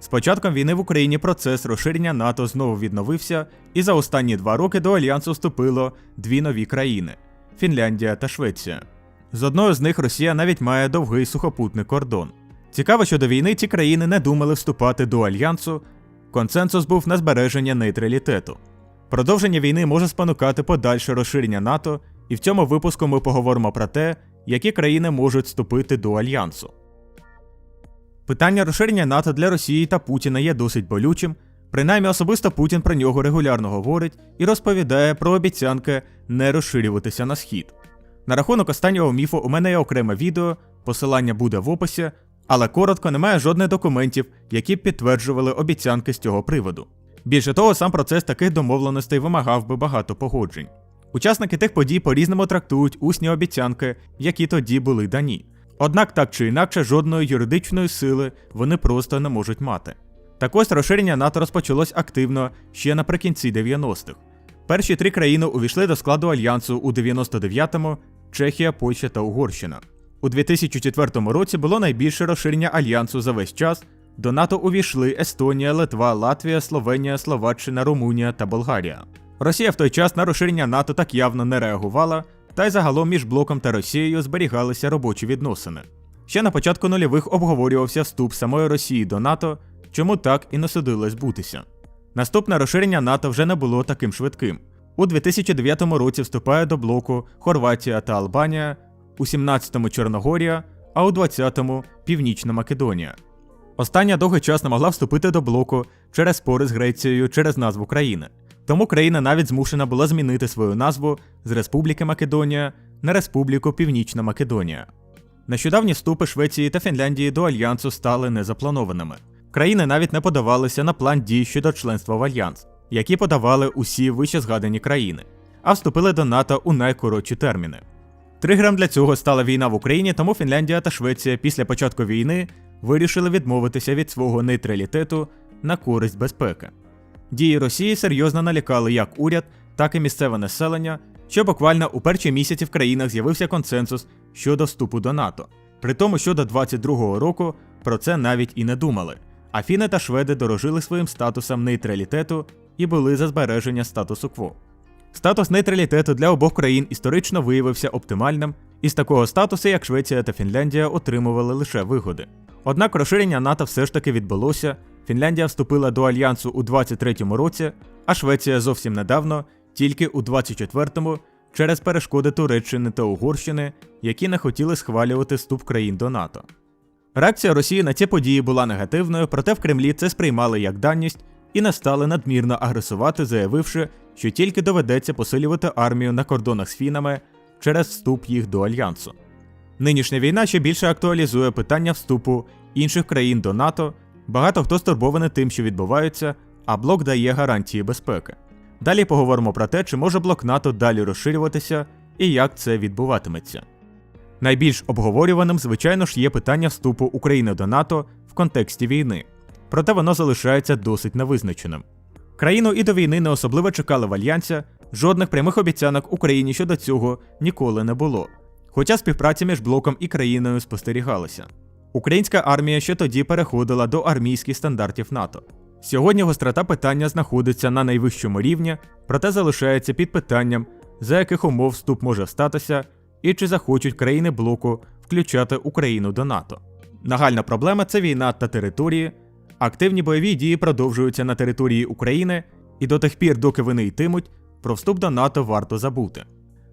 З початком війни в Україні процес розширення НАТО знову відновився, і за останні два роки до альянсу вступило дві нові країни Фінляндія та Швеція. З одною з них Росія навіть має довгий сухопутний кордон. Цікаво, що до війни ці країни не думали вступати до альянсу. Консенсус був на збереження нейтралітету. Продовження війни може спонукати подальше розширення НАТО, і в цьому випуску ми поговоримо про те, які країни можуть вступити до альянсу. Питання розширення НАТО для Росії та Путіна є досить болючим. Принаймні особисто Путін про нього регулярно говорить і розповідає про обіцянки не розширюватися на схід. На рахунок останнього міфу у мене є окреме відео, посилання буде в описі, але коротко немає жодних документів, які б підтверджували обіцянки з цього приводу. Більше того, сам процес таких домовленостей вимагав би багато погоджень. Учасники тих подій по-різному трактують усні обіцянки, які тоді були дані. Однак так чи інакше жодної юридичної сили вони просто не можуть мати. Так ось розширення НАТО розпочалось активно ще наприкінці 90-х. Перші три країни увійшли до складу альянсу у 99-му Чехія, Польща та Угорщина. У 2004 році було найбільше розширення альянсу за весь час. До НАТО увійшли Естонія, Литва, Латвія, Словенія, Словаччина, Румунія та Болгарія. Росія в той час на розширення НАТО так явно не реагувала, та й загалом між блоком та Росією зберігалися робочі відносини. Ще на початку нульових обговорювався вступ самої Росії до НАТО, чому так і не судилось бутися. Наступне розширення НАТО вже не було таким швидким. У 2009 році вступає до блоку Хорватія та Албанія, у 17-му Чорногорія, а у 20-му Північна Македонія. Остання довгий час не могла вступити до блоку через спори з Грецією через назву країни. Тому країна навіть змушена була змінити свою назву з Республіки Македонія на Республіку Північна Македонія. Нещодавні вступи Швеції та Фінляндії до альянсу стали незапланованими. Країни навіть не подавалися на план дій щодо членства в альянс, які подавали усі вище згадані країни, а вступили до НАТО у найкоротші терміни. Тригером для цього стала війна в Україні, тому Фінляндія та Швеція після початку війни вирішили відмовитися від свого нейтралітету на користь безпеки. Дії Росії серйозно налякали як уряд, так і місцеве населення, що буквально у перші місяці в країнах з'явився консенсус щодо вступу до НАТО. При тому, що до 22-го року про це навіть і не думали. А фіни та шведи дорожили своїм статусом нейтралітету і були за збереження статусу кво. Статус нейтралітету для обох країн історично виявився оптимальним, і з такого статусу, як Швеція та Фінляндія, отримували лише вигоди. Однак розширення НАТО все ж таки відбулося. Фінляндія вступила до альянсу у 23-му році, а Швеція зовсім недавно, тільки у 24-му, через перешкоди Туреччини та Угорщини, які не хотіли схвалювати вступ країн до НАТО. Реакція Росії на ці події була негативною, проте в Кремлі це сприймали як даність і не стали надмірно агресувати, заявивши, що тільки доведеться посилювати армію на кордонах з фінами через вступ їх до альянсу. Нинішня війна ще більше актуалізує питання вступу інших країн до НАТО. Багато хто стурбований тим, що відбувається, а блок дає гарантії безпеки. Далі поговоримо про те, чи може блок НАТО далі розширюватися і як це відбуватиметься. Найбільш обговорюваним, звичайно ж, є питання вступу України до НАТО в контексті війни, проте воно залишається досить невизначеним. Країну і до війни не особливо чекали в альянсі, жодних прямих обіцянок Україні щодо цього ніколи не було. Хоча співпраця між блоком і країною спостерігалася. Українська армія ще тоді переходила до армійських стандартів НАТО. Сьогодні гострота питання знаходиться на найвищому рівні, проте залишається під питанням, за яких умов вступ може статися, і чи захочуть країни блоку включати Україну до НАТО. Нагальна проблема це війна та території. Активні бойові дії продовжуються на території України, і до тих пір, доки вони йтимуть, про вступ до НАТО варто забути.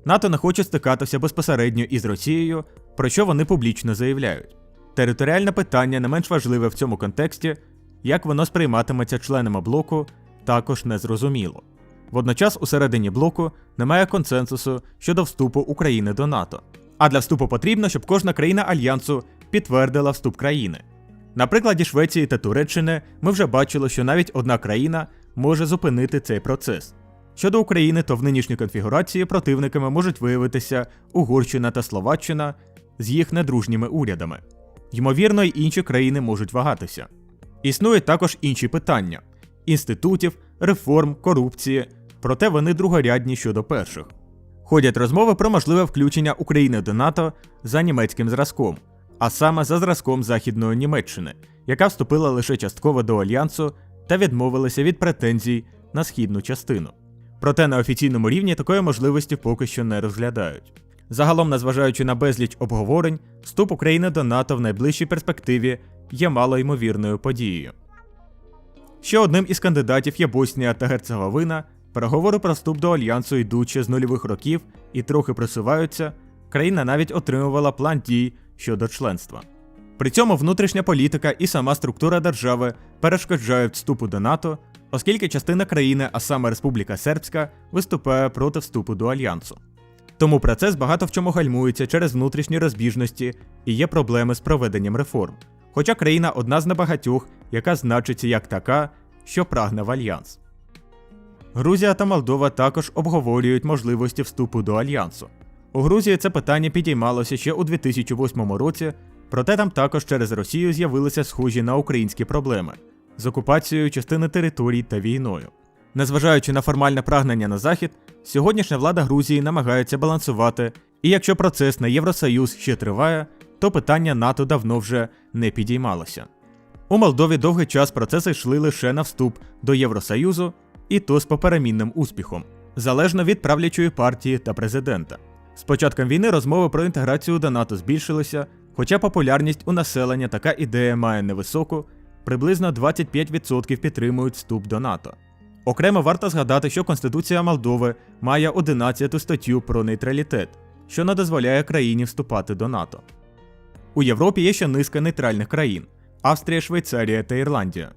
НАТО не хоче стикатися безпосередньо із Росією, про що вони публічно заявляють. Територіальне питання не менш важливе в цьому контексті, як воно сприйматиметься членами блоку, також незрозуміло. Водночас усередині блоку немає консенсусу щодо вступу України до НАТО. А для вступу потрібно, щоб кожна країна альянсу підтвердила вступ країни. На прикладі Швеції та Туреччини ми вже бачили, що навіть одна країна може зупинити цей процес. Щодо України, то в нинішній конфігурації противниками можуть виявитися Угорщина та Словаччина з їх недружніми урядами. Ймовірно, й інші країни можуть вагатися. Існують також інші питання: інститутів, реформ, корупції, проте вони другорядні щодо перших. Ходять розмови про можливе включення України до НАТО за німецьким зразком, а саме за зразком Західної Німеччини, яка вступила лише частково до альянсу та відмовилася від претензій на східну частину. Проте на офіційному рівні такої можливості поки що не розглядають. Загалом, незважаючи на безліч обговорень, вступ України до НАТО в найближчій перспективі є малоймовірною подією. Ще одним із кандидатів є Боснія та Герцеговина. Переговори про вступ до альянсу ще з нульових років і трохи просуваються. Країна навіть отримувала план дій щодо членства. При цьому внутрішня політика і сама структура держави перешкоджають вступу до НАТО, оскільки частина країни, а саме Республіка Сербська, виступає проти вступу до альянсу. Тому процес багато в чому гальмується через внутрішні розбіжності і є проблеми з проведенням реформ. Хоча країна одна з небагатьох, яка значиться як така, що прагне в альянс. Грузія та Молдова також обговорюють можливості вступу до альянсу. У Грузії це питання підіймалося ще у 2008 році, проте там також через Росію з'явилися схожі на українські проблеми з окупацією частини територій та війною. Незважаючи на формальне прагнення на захід, сьогоднішня влада Грузії намагається балансувати, і якщо процес на Євросоюз ще триває, то питання НАТО давно вже не підіймалося. У Молдові довгий час процеси йшли лише на вступ до Євросоюзу, і то з поперемінним успіхом, залежно від правлячої партії та президента. З початком війни розмови про інтеграцію до НАТО збільшилися, хоча популярність у населення така ідея має невисоку, приблизно 25% підтримують вступ до НАТО. Окремо варто згадати, що Конституція Молдови має 11 статтю про нейтралітет, що не дозволяє країні вступати до НАТО. У Європі є ще низка нейтральних країн Австрія, Швейцарія та Ірландія.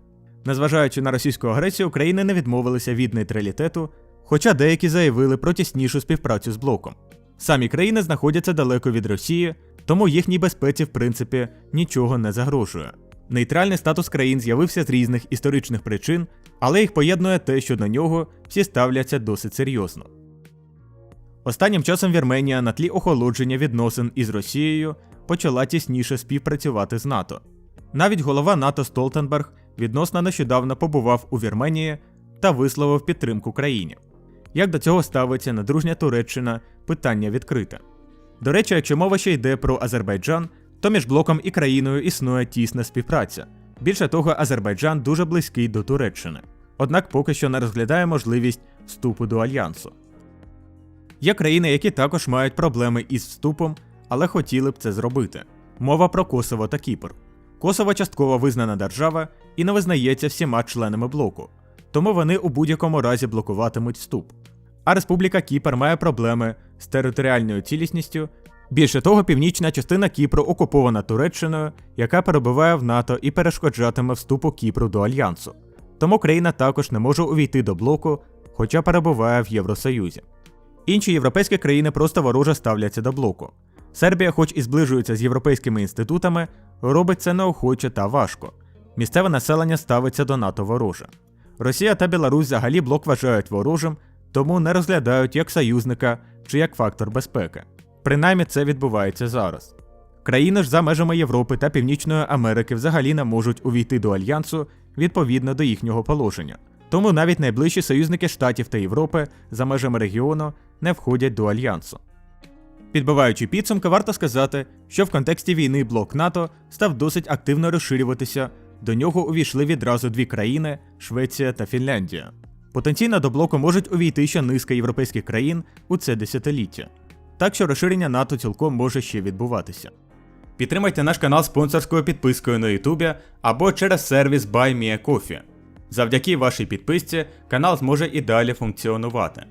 Незважаючи на російську агресію, країни не відмовилися від нейтралітету, хоча деякі заявили про тіснішу співпрацю з блоком. Самі країни знаходяться далеко від Росії, тому їхній безпеці, в принципі, нічого не загрожує. Нейтральний статус країн з'явився з різних історичних причин, але їх поєднує те, що до нього всі ставляться досить серйозно. Останнім часом Вірменія на тлі охолодження відносин із Росією почала тісніше співпрацювати з НАТО. Навіть голова НАТО Столтенберг відносно нещодавно побував у Вірменії та висловив підтримку країні. Як до цього ставиться недружня Туреччина, питання відкрите. До речі, якщо мова ще йде про Азербайджан, то між блоком і країною існує тісна співпраця. Більше того, Азербайджан дуже близький до Туреччини, однак поки що не розглядає можливість вступу до альянсу. Є країни, які також мають проблеми із вступом, але хотіли б це зробити. Мова про Косово та Кіпр. Косово частково визнана держава і не визнається всіма членами блоку, тому вони у будь-якому разі блокуватимуть вступ. А Республіка Кіпр має проблеми з територіальною цілісністю. Більше того, північна частина Кіпру окупована Туреччиною, яка перебуває в НАТО і перешкоджатиме вступу Кіпру до альянсу. Тому країна також не може увійти до блоку, хоча перебуває в Євросоюзі. Інші європейські країни просто вороже ставляться до блоку. Сербія, хоч і зближується з європейськими інститутами, робить це неохоче та важко. Місцеве населення ставиться до НАТО вороже. Росія та Білорусь взагалі блок вважають ворожим, тому не розглядають як союзника чи як фактор безпеки. Принаймні це відбувається зараз. Країни ж за межами Європи та Північної Америки взагалі не можуть увійти до альянсу відповідно до їхнього положення. Тому навіть найближчі союзники Штатів та Європи за межами регіону не входять до альянсу. Підбиваючи підсумки, варто сказати, що в контексті війни блок НАТО став досить активно розширюватися. До нього увійшли відразу дві країни Швеція та Фінляндія. Потенційно до блоку можуть увійти ще низка європейських країн у це десятиліття. Так що розширення НАТО цілком може ще відбуватися. Підтримайте наш канал спонсорською підпискою на Ютубі або через сервіс BuyMeACoffee. Завдяки вашій підписці канал зможе і далі функціонувати.